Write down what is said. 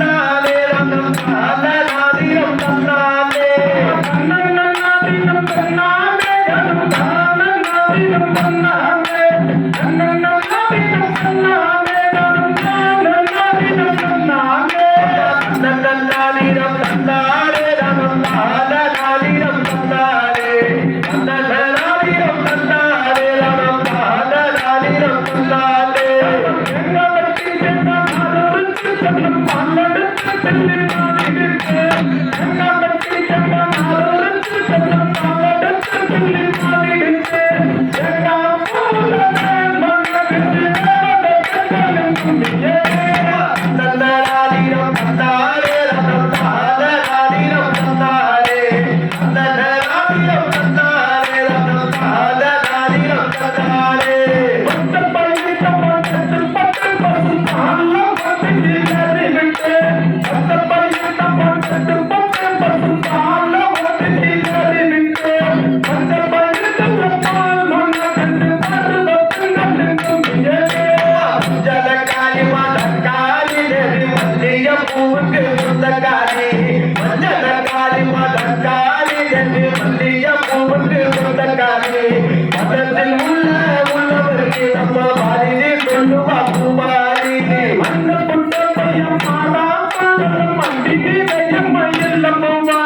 ఉండాలి மண்டிக்கு வெய்யம் மயில் பூவா